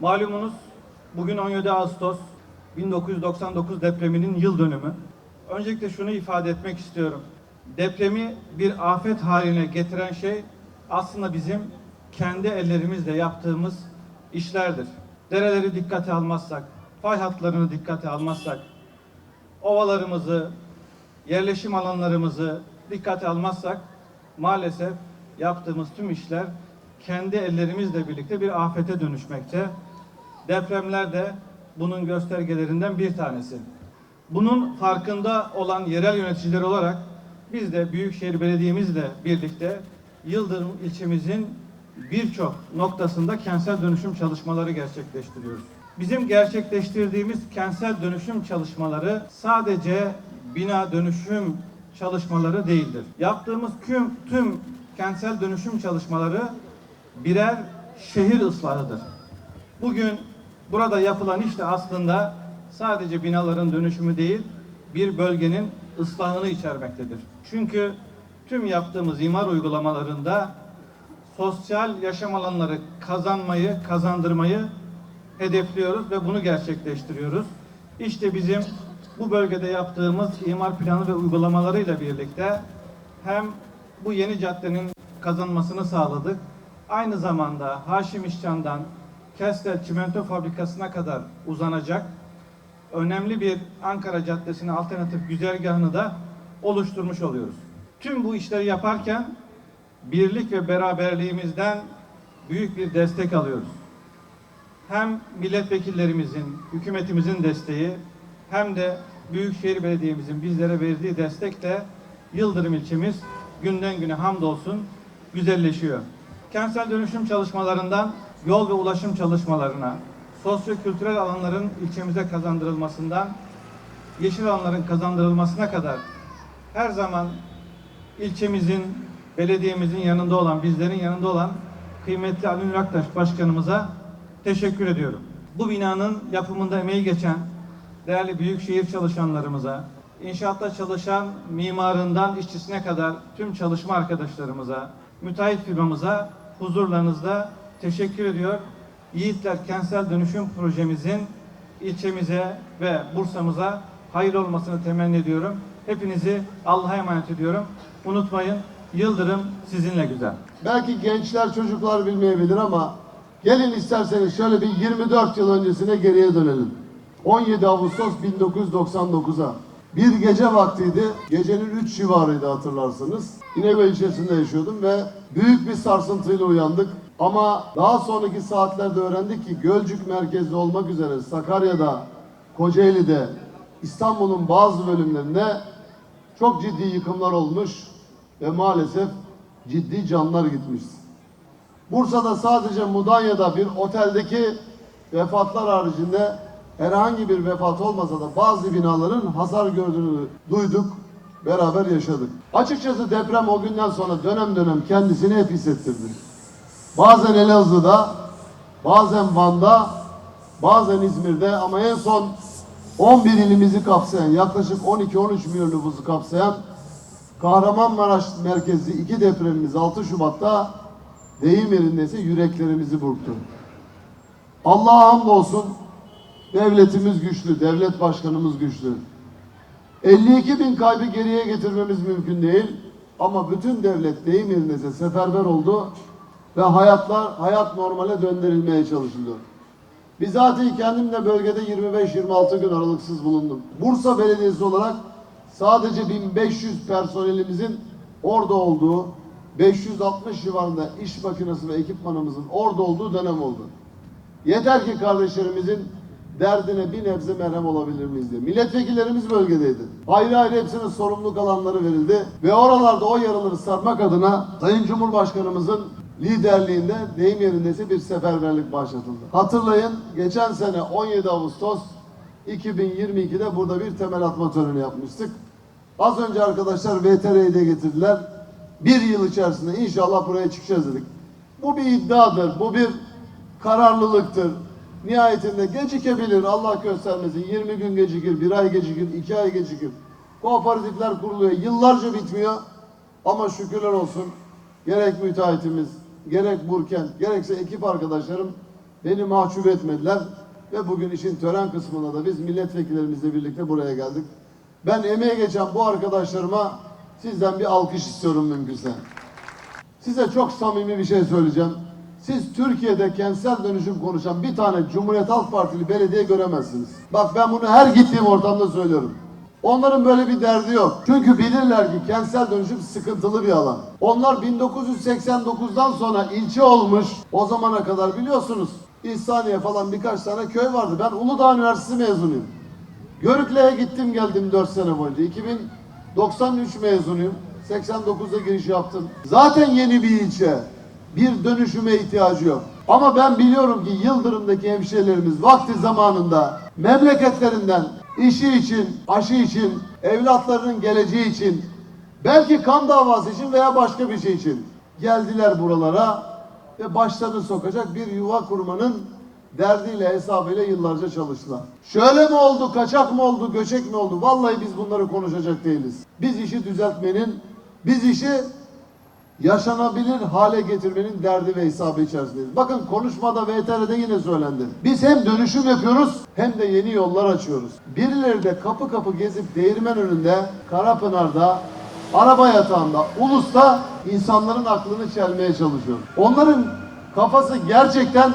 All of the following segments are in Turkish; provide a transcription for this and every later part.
Malumunuz bugün 17 Ağustos 1999 depreminin yıl dönümü. Öncelikle şunu ifade etmek istiyorum. Depremi bir afet haline getiren şey aslında bizim kendi ellerimizle yaptığımız işlerdir. Dereleri dikkate almazsak, fay hatlarını dikkate almazsak, ovalarımızı, yerleşim alanlarımızı dikkate almazsak maalesef yaptığımız tüm işler kendi ellerimizle birlikte bir afete dönüşmekte. Depremler de bunun göstergelerinden bir tanesi. Bunun farkında olan yerel yöneticiler olarak biz de Büyükşehir Belediye'mizle birlikte Yıldırım ilçemizin birçok noktasında kentsel dönüşüm çalışmaları gerçekleştiriyoruz. Bizim gerçekleştirdiğimiz kentsel dönüşüm çalışmaları sadece bina dönüşüm çalışmaları değildir. Yaptığımız tüm, tüm kentsel dönüşüm çalışmaları birer şehir ıslahıdır. Bugün burada yapılan iş de aslında sadece binaların dönüşümü değil, bir bölgenin ıslahını içermektedir. Çünkü tüm yaptığımız imar uygulamalarında sosyal yaşam alanları kazanmayı, kazandırmayı hedefliyoruz ve bunu gerçekleştiriyoruz. İşte bizim bu bölgede yaptığımız imar planı ve uygulamalarıyla birlikte hem bu yeni caddenin kazanmasını sağladık. Aynı zamanda Haşim İşcan'dan Kestel Çimento Fabrikası'na kadar uzanacak önemli bir Ankara Caddesi'ne alternatif güzergahını da oluşturmuş oluyoruz. Tüm bu işleri yaparken birlik ve beraberliğimizden büyük bir destek alıyoruz. Hem milletvekillerimizin, hükümetimizin desteği hem de Büyükşehir Belediye'mizin bizlere verdiği destek de Yıldırım ilçemiz günden güne hamdolsun güzelleşiyor. Kentsel dönüşüm çalışmalarından yol ve ulaşım çalışmalarına, sosyo-kültürel alanların ilçemize kazandırılmasından yeşil alanların kazandırılmasına kadar her zaman ilçemizin, belediyemizin yanında olan, bizlerin yanında olan kıymetli Nur Aktaş Başkanımıza teşekkür ediyorum. Bu binanın yapımında emeği geçen değerli büyükşehir çalışanlarımıza, inşaatta çalışan mimarından işçisine kadar tüm çalışma arkadaşlarımıza, müteahhit firmamıza huzurlarınızda teşekkür ediyor. Yiğitler Kentsel Dönüşüm Projemizin ilçemize ve Bursa'mıza hayır olmasını temenni ediyorum. Hepinizi Allah'a emanet ediyorum. Unutmayın Yıldırım sizinle güzel. Belki gençler çocuklar bilmeyebilir ama gelin isterseniz şöyle bir 24 yıl öncesine geriye dönelim. 17 Ağustos 1999'a. Bir gece vaktiydi. Gecenin 3 civarıydı hatırlarsanız. İnegöl ilçesinde yaşıyordum ve büyük bir sarsıntıyla uyandık. Ama daha sonraki saatlerde öğrendik ki Gölcük merkezli olmak üzere Sakarya'da, Kocaeli'de, İstanbul'un bazı bölümlerinde çok ciddi yıkımlar olmuş ve maalesef ciddi canlar gitmiş. Bursa'da sadece Mudanya'da bir oteldeki vefatlar haricinde herhangi bir vefat olmasa da bazı binaların hasar gördüğünü duyduk, beraber yaşadık. Açıkçası deprem o günden sonra dönem dönem kendisini hep hissettirdi. Bazen Elazığ'da, bazen Van'da, bazen İzmir'de ama en son 11 ilimizi kapsayan, yaklaşık 12-13 milyon nüfusu kapsayan Kahramanmaraş merkezli iki depremimiz 6 Şubat'ta deyim yerindeyse yüreklerimizi burktu. Allah'a hamdolsun devletimiz güçlü, devlet başkanımız güçlü. 52 bin kaybı geriye getirmemiz mümkün değil ama bütün devlet deyim yerindeyse seferber oldu ve hayatlar hayat normale döndürülmeye çalışılıyor. Bizatihi kendim de bölgede 25-26 gün aralıksız bulundum. Bursa Belediyesi olarak sadece 1500 personelimizin orada olduğu, 560 civarında iş makinesi ve ekipmanımızın orada olduğu dönem oldu. Yeter ki kardeşlerimizin derdine bir nebze merhem olabilir miyiz diye. Milletvekillerimiz bölgedeydi. Ayrı ayrı hepsinin sorumluluk alanları verildi. Ve oralarda o yaraları sarmak adına Sayın Cumhurbaşkanımızın liderliğinde deyim yerindeyse bir seferberlik başlatıldı. Hatırlayın geçen sene 17 Ağustos 2022'de burada bir temel atma töreni yapmıştık. Az önce arkadaşlar VTR'yi de getirdiler. Bir yıl içerisinde inşallah buraya çıkacağız dedik. Bu bir iddiadır, bu bir kararlılıktır. Nihayetinde gecikebilir, Allah göstermesin. 20 gün gecikir, bir ay gecikir, iki ay gecikir. Kooperatifler kuruluyor, yıllarca bitmiyor. Ama şükürler olsun gerek müteahhitimiz, gerek Burkent, gerekse ekip arkadaşlarım Beni mahcup etmediler ve bugün işin tören kısmında da biz milletvekillerimizle birlikte buraya geldik. Ben emeğe geçen bu arkadaşlarıma sizden bir alkış istiyorum mümkünse. Size çok samimi bir şey söyleyeceğim. Siz Türkiye'de kentsel dönüşüm konuşan bir tane Cumhuriyet Halk Partili belediye göremezsiniz. Bak ben bunu her gittiğim ortamda söylüyorum. Onların böyle bir derdi yok. Çünkü bilirler ki kentsel dönüşüm sıkıntılı bir alan. Onlar 1989'dan sonra ilçe olmuş. O zamana kadar biliyorsunuz İhsaniye falan birkaç tane köy vardı. Ben Uludağ Üniversitesi mezunuyum. Görükle'ye gittim geldim 4 sene boyunca. 2093 mezunuyum. 89'da giriş yaptım. Zaten yeni bir ilçe. Bir dönüşüme ihtiyacı yok. Ama ben biliyorum ki Yıldırım'daki hemşehrilerimiz vakti zamanında memleketlerinden işi için, aşı için, evlatlarının geleceği için, belki kan davası için veya başka bir şey için geldiler buralara ve başlarını sokacak bir yuva kurmanın derdiyle hesabıyla yıllarca çalıştılar. Şöyle mi oldu, kaçak mı oldu, göçek mi oldu? Vallahi biz bunları konuşacak değiliz. Biz işi düzeltmenin, biz işi yaşanabilir hale getirmenin derdi ve hesabı içerisindeyiz. Bakın konuşmada VTR'de yine söylendi. Biz hem dönüşüm yapıyoruz hem de yeni yollar açıyoruz. Birileri de kapı kapı gezip değirmen önünde, Karapınar'da, araba yatağında, Ulus'ta insanların aklını çelmeye çalışıyor. Onların kafası gerçekten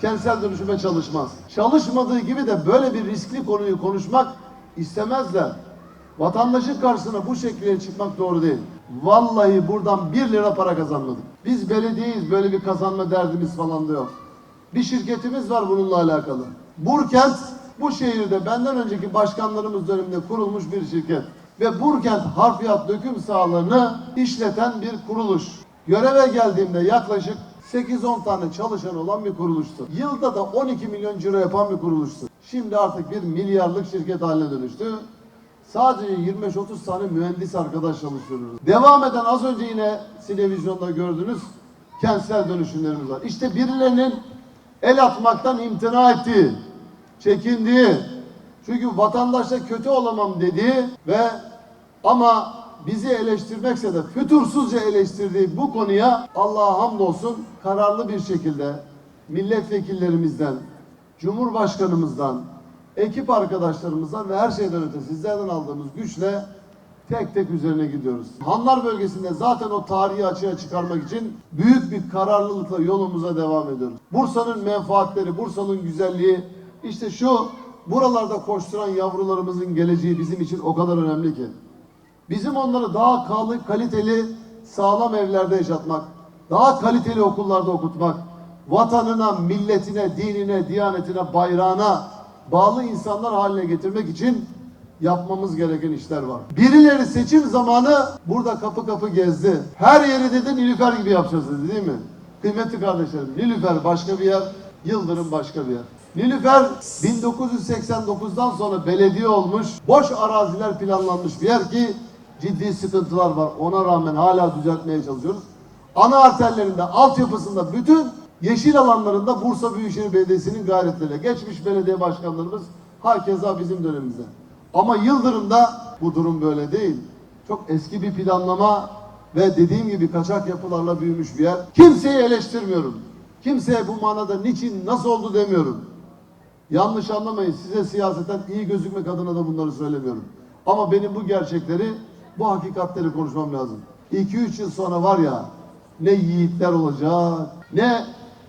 kentsel dönüşüme çalışmaz. Çalışmadığı gibi de böyle bir riskli konuyu konuşmak istemezler. Vatandaşın karşısına bu şekilde çıkmak doğru değil. Vallahi buradan bir lira para kazanmadık. Biz belediyeyiz böyle bir kazanma derdimiz falan da yok. Bir şirketimiz var bununla alakalı. Burkent bu şehirde benden önceki başkanlarımız döneminde kurulmuş bir şirket. Ve Burkent harfiyat döküm sahalarını işleten bir kuruluş. Göreve geldiğimde yaklaşık 8-10 tane çalışan olan bir kuruluştu. Yılda da 12 milyon ciro yapan bir kuruluştu. Şimdi artık bir milyarlık şirket haline dönüştü. Sadece 25-30 tane mühendis arkadaş çalıştırıyoruz. Devam eden az önce yine televizyonda gördüğünüz kentsel dönüşümlerimiz var. İşte birilerinin el atmaktan imtina ettiği, çekindiği, çünkü vatandaşla kötü olamam dediği ve ama bizi eleştirmekse de fütursuzca eleştirdiği bu konuya Allah'a hamdolsun kararlı bir şekilde milletvekillerimizden, Cumhurbaşkanımızdan, ekip arkadaşlarımızdan ve her şeyden öte sizlerden aldığımız güçle tek tek üzerine gidiyoruz. Hanlar bölgesinde zaten o tarihi açığa çıkarmak için büyük bir kararlılıkla yolumuza devam ediyoruz. Bursa'nın menfaatleri, Bursa'nın güzelliği, işte şu buralarda koşturan yavrularımızın geleceği bizim için o kadar önemli ki. Bizim onları daha kaliteli, sağlam evlerde yaşatmak, daha kaliteli okullarda okutmak, vatanına, milletine, dinine, diyanetine, bayrağına bağlı insanlar haline getirmek için yapmamız gereken işler var. Birileri seçim zamanı burada kapı kapı gezdi. Her yeri dedi Nilüfer gibi yapacağız dedi değil mi? Kıymetli kardeşlerim, Nilüfer başka bir yer, Yıldırım başka bir yer. Nilüfer 1989'dan sonra belediye olmuş, boş araziler planlanmış bir yer ki ciddi sıkıntılar var. Ona rağmen hala düzeltmeye çalışıyoruz. Ana arterlerinde, altyapısında bütün yeşil alanlarında Bursa Büyükşehir Belediyesi'nin gayretleriyle geçmiş belediye başkanlarımız hakeza bizim dönemimizde. Ama Yıldırım'da bu durum böyle değil. Çok eski bir planlama ve dediğim gibi kaçak yapılarla büyümüş bir yer. Kimseyi eleştirmiyorum. Kimseye bu manada niçin, nasıl oldu demiyorum. Yanlış anlamayın. Size siyaseten iyi gözükmek adına da bunları söylemiyorum. Ama benim bu gerçekleri, bu hakikatleri konuşmam lazım. 2-3 yıl sonra var ya ne yiğitler olacak, ne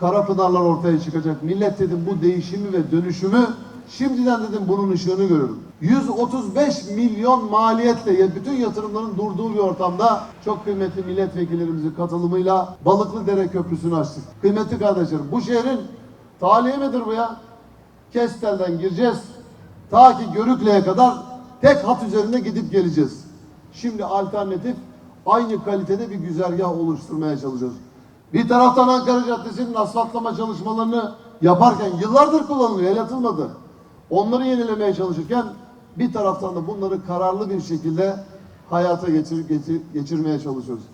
Karapınarlar ortaya çıkacak. Millet dedim bu değişimi ve dönüşümü şimdiden dedim bunun ışığını görürüm. 135 milyon maliyetle bütün yatırımların durduğu bir ortamda çok kıymetli milletvekillerimizin katılımıyla Balıklıdere Köprüsü'nü açtık. Kıymetli kardeşlerim bu şehrin talihi midir bu ya? Kestel'den gireceğiz. Ta ki Görükle'ye kadar tek hat üzerinde gidip geleceğiz. Şimdi alternatif aynı kalitede bir güzergah oluşturmaya çalışıyoruz. Bir taraftan Ankara Caddesi'nin asfaltlama çalışmalarını yaparken yıllardır kullanılıyor, el atılmadı. Onları yenilemeye çalışırken bir taraftan da bunları kararlı bir şekilde hayata geçir, geçir- geçirmeye çalışıyoruz.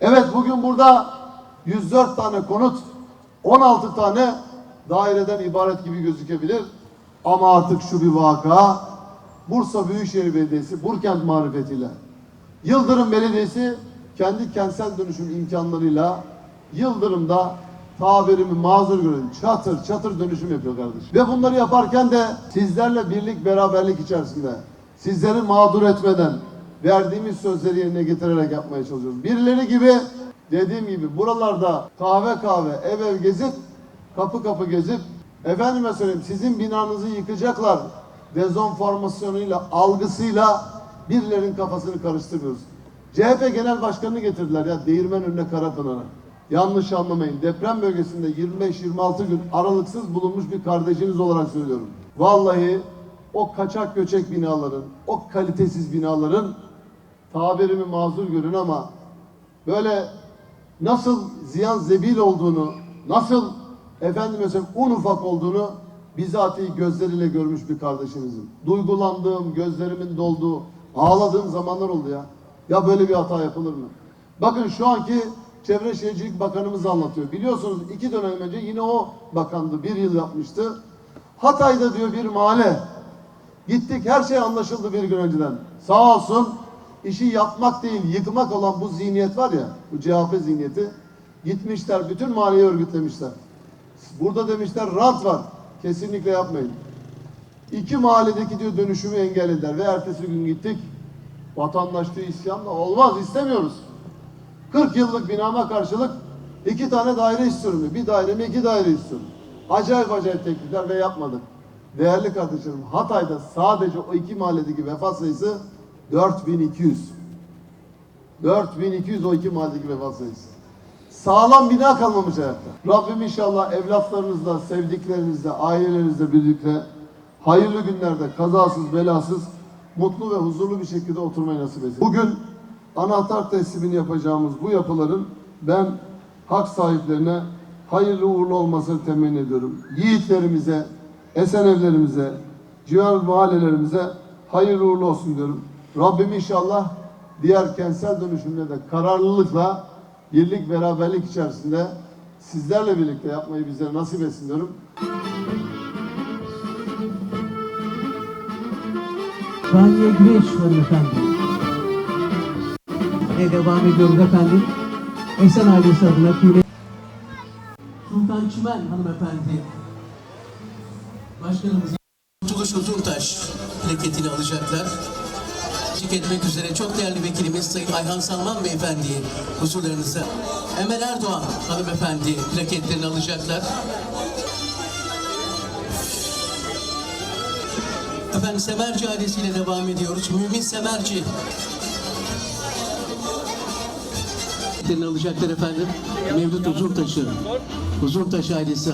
Evet bugün burada 104 tane konut, 16 tane daireden ibaret gibi gözükebilir. Ama artık şu bir vaka, Bursa Büyükşehir Belediyesi, Burkent marifetiyle, Yıldırım Belediyesi kendi kentsel dönüşüm imkanlarıyla Yıldırım'da tabirimi mazur görün. Çatır çatır dönüşüm yapıyor kardeşim. Ve bunları yaparken de sizlerle birlik beraberlik içerisinde sizleri mağdur etmeden verdiğimiz sözleri yerine getirerek yapmaya çalışıyoruz. Birileri gibi dediğim gibi buralarda kahve kahve ev ev gezip kapı kapı gezip efendime söyleyeyim sizin binanızı yıkacaklar dezonformasyonuyla algısıyla birilerinin kafasını karıştırmıyoruz. CHP Genel Başkanı'nı getirdiler ya değirmen önüne Karapınar'a. Yanlış anlamayın. Deprem bölgesinde 25-26 gün aralıksız bulunmuş bir kardeşiniz olarak söylüyorum. Vallahi o kaçak göçek binaların, o kalitesiz binaların tabirimi mazur görün ama böyle nasıl ziyan zebil olduğunu, nasıl efendim mesela un ufak olduğunu bizatihi gözleriyle görmüş bir kardeşimizim. Duygulandığım, gözlerimin dolduğu, ağladığım zamanlar oldu ya. Ya böyle bir hata yapılır mı? Bakın şu anki Çevre Şehircilik Bakanımız anlatıyor. Biliyorsunuz iki dönem önce yine o bakandı. Bir yıl yapmıştı. Hatay'da diyor bir mahalle. Gittik her şey anlaşıldı bir gün önceden. Sağ olsun işi yapmak değil yıkmak olan bu zihniyet var ya bu CHP zihniyeti gitmişler bütün mahalleyi örgütlemişler. Burada demişler rant var. Kesinlikle yapmayın. İki mahalledeki diyor dönüşümü engellediler ve ertesi gün gittik. Vatandaş diyor isyanla olmaz istemiyoruz. 40 yıllık binama karşılık iki tane daire istiyorum. Bir daire mi iki daire istiyorum. Acayip acayip teklifler ve yapmadık. Değerli kardeşlerim Hatay'da sadece o iki mahalledeki vefat sayısı 4200. 4200 o iki mahalledeki vefat sayısı. Sağlam bina kalmamış hayatta. Rabbim inşallah evlatlarınızla, sevdiklerinizle, ailelerinizle birlikte hayırlı günlerde kazasız, belasız, mutlu ve huzurlu bir şekilde oturmayı nasip etsin. Bugün anahtar teslimini yapacağımız bu yapıların ben hak sahiplerine hayırlı uğurlu olmasını temenni ediyorum. Yiğitlerimize, Esenevlerimize, civar mahallelerimize hayırlı uğurlu olsun diyorum. Rabbim inşallah diğer kentsel dönüşümde de kararlılıkla birlik beraberlik içerisinde sizlerle birlikte yapmayı bize nasip etsin diyorum. Raniye Güneş hanımefendi. Ve devam ediyoruz efendim. Esen ailesi adına kıymet. Sultan Çimen hanımefendi. Başkanımız Kurtuluş Uzuntaş plaketini alacaklar. Teşvik etmek üzere çok değerli vekilimiz Sayın Ayhan Salman Beyefendi'yi huzurlarınıza. Emel Erdoğan hanımefendi plaketlerini alacaklar. Efendim Semerci ailesiyle devam ediyoruz. Mümin Semerci. Plaketlerini alacaklar efendim. Mevlüt Uzuntaş'ı. Uzuntaş ailesi.